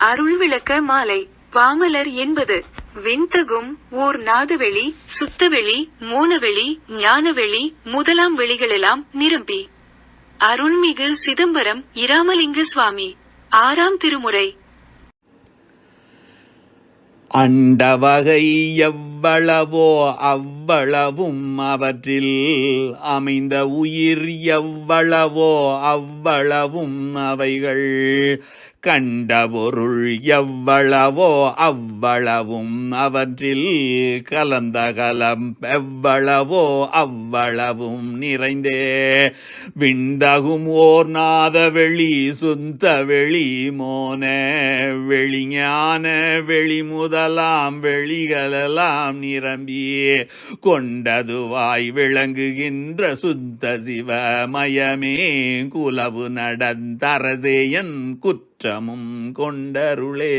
அருள்விளக்க மாலை. பாமலர் என்பது விண்தகும் ஓர் நாதவெளி சுத்தவெளி மோனவெளி ஞானவெளி முதலாம் வெளிகளெல்லாம் நிரம்பி. அருள்மிகு சிதம்பரம் இராமலிங்க சுவாமி. ஆறாம் திருமுறை. அண்டவகை எவ்வளவோ அவ்வளவும் அவற்றில் அமைந்த உயிர் எவ்வளவோ அவ்வளவும் அவைகள் கண்ட பொருள் எவ்வளவோ அவ்வளவும் அவற்றில் கலந்த கலம் எவ்வளவோ அவ்வளவும் நிறைந்தே. விண்டகும் ஓர் நாத வெளி சுந்த வெளி மோன வெளிஞான வெளி முதலாம் வெளிகளெல்லாம் நிரம்பி கொண்டதுவாய் விளங்குகின்ற சுத்த சிவமயமே. குலவு நடந்தரசேயன் குற்றமும் கொண்டருளே.